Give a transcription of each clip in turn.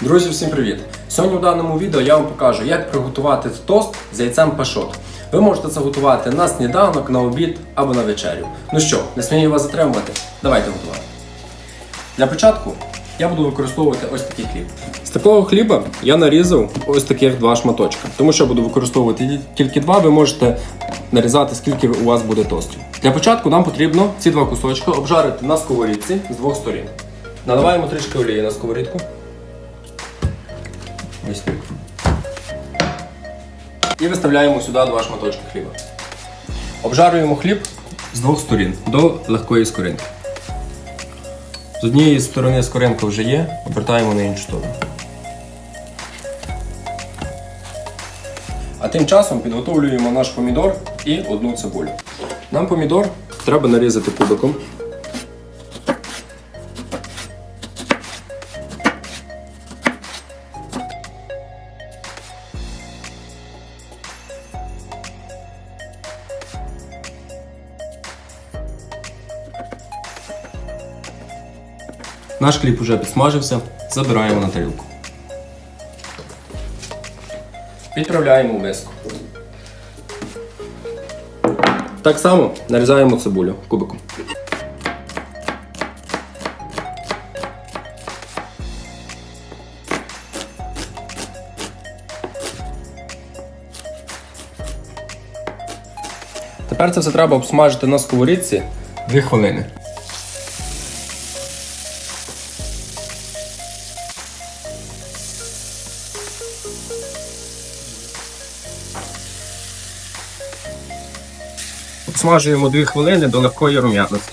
Друзі, всім привіт! Сьогодні у даному відео я вам покажу, як приготувати тост з яйцем пашот. Ви можете це готувати на сніданок, на обід або на вечерю. Ну що, не смію вас затримувати? Давайте готувати. Для початку я буду використовувати ось такий хліб. З такого хліба я нарізав ось таких два шматочка. Тому що я буду використовувати тільки два, ви можете нарізати скільки у вас буде тостів. Для початку нам потрібно ці два кусочки обжарити на сковорідці з двох сторін. Наливаємо трішки олії на сковорідку. Ось. І виставляємо сюди два шматочки хліба. Обжарюємо хліб з двох сторін до легкої скоринки. З однієї сторони скоринка вже є, обертаємо на іншу сторону. А тим часом підготовлюємо наш помідор і одну цибулю. Нам помідор треба нарізати кубиком. Наш хліб уже підсмажився, забираємо на тарілку. Відправляємо в миску. Так само нарізаємо цибулю кубиком. Тепер це все треба обсмажити на сковорідці 2 хвилини. Обсмажуємо 2 хвилини до легкої рум'яності.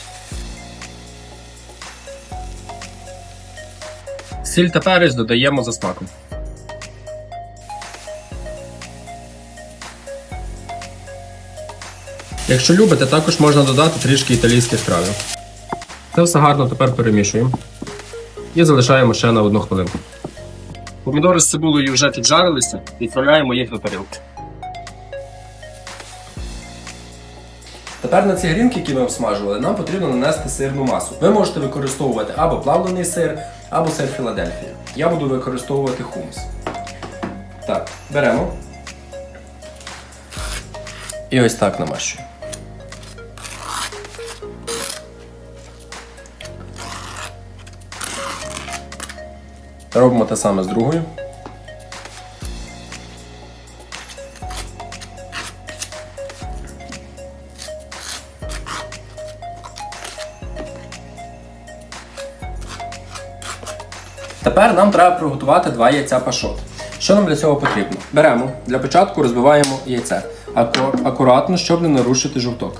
Сіль та перець додаємо за смаком. Якщо любите, також можна додати трішки італійських травів. Це все гарно тепер перемішуємо. І залишаємо ще на одну хвилинку. Помідори з цибулею вже піджарилися, відправляємо їх на тарілку. Тепер на ці грінки, які ми обсмажували, нам потрібно нанести сирну масу. Ви можете використовувати або плавлений сир, або сир Філадельфія. Я буду використовувати хумус. Так, беремо. І ось так намащуємо. Робимо те саме з другою. Тепер нам треба приготувати два яйця пашот. Що нам для цього потрібно? Беремо, для початку розбиваємо яйце акуратно, щоб не нарушити жовток.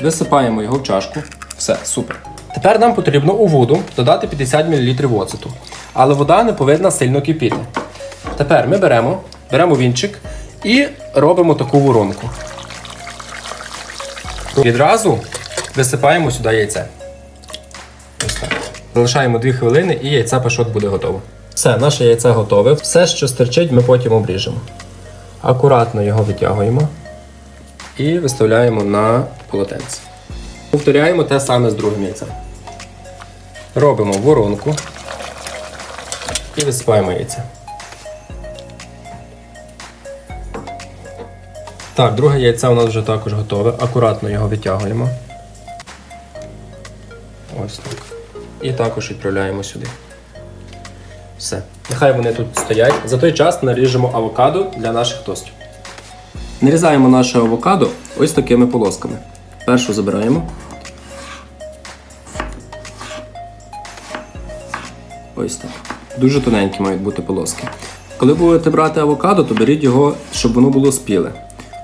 Висипаємо його в чашку. Все, супер. Тепер нам потрібно у воду додати 50 мл оцету. Але вода не повинна сильно кипіти. Тепер ми беремо, беремо вінчик і робимо таку воронку. Відразу висипаємо сюди яйце. Залишаємо 2 хвилини і яйця пашот буде готово. Все, наше яйце готове. Все, що стирчить, ми потім обріжемо. Акуратно його витягуємо і виставляємо на полотенце. Повторяємо те саме з другим яйцем. Робимо воронку і висипаємо яйця. Так, друге яйце у нас вже також готове. Акуратно його витягуємо. Ось так. І також відправляємо сюди. Все. Нехай вони тут стоять. За той час наріжемо авокадо для наших тостів. Нарізаємо наше авокадо ось такими полосками. Першу забираємо. Ось так. Дуже тоненькі мають бути полоски. Коли будете брати авокадо, то беріть його, щоб воно було спіле.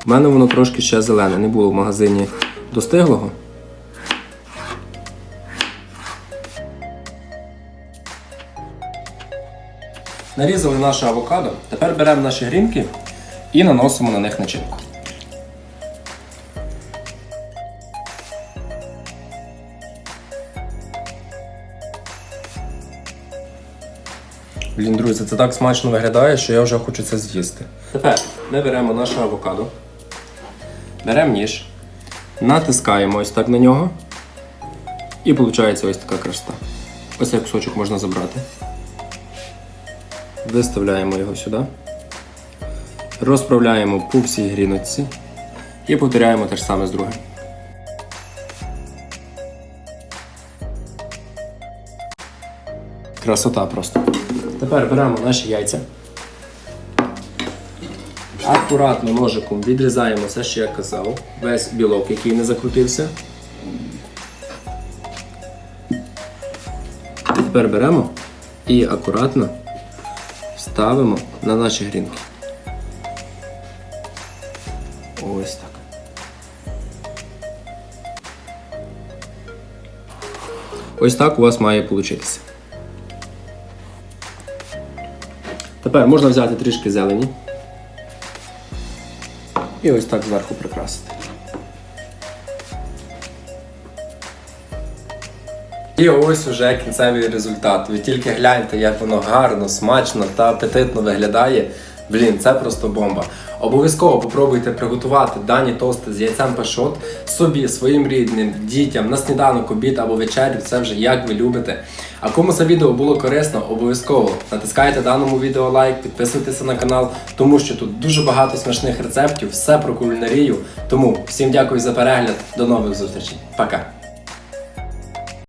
У мене воно трошки ще зелене, не було в магазині достиглого. Нарізали наше авокадо. Тепер беремо наші грінки і наносимо на них начинку. Блін, друзі, це так смачно виглядає, що я вже хочу це з'їсти. Тепер ми беремо наше авокадо, беремо ніж, натискаємо ось так на нього. І виходить ось така красота. Ось цей кусочок можна забрати. Виставляємо його сюди. Розправляємо по всій гріночці. І повторяємо те ж саме з другим. Красота просто. Тепер беремо наші яйця. Акуратно ножиком відрізаємо все, що я казав, весь білок, який не закрутився. Тепер беремо і акуратно ставимо на наші грінки. Ось так. Ось так у вас має получитися. Тепер можна взяти трішки зелені. І ось так зверху прикрасити. І ось уже кінцевий результат. Ви тільки гляньте, як воно гарно, смачно та апетитно виглядає. Блін, це просто бомба. Обов'язково попробуйте приготувати дані тости з яйцем пашот собі, своїм рідним, дітям на сніданок, обід або вечерю. Це вже як ви любите. А кому це відео було корисно, обов'язково натискайте даному відео лайк, підписуйтеся на канал, тому що тут дуже багато смачних рецептів, все про кулінарію. Тому всім дякую за перегляд, до нових зустрічей. Пока!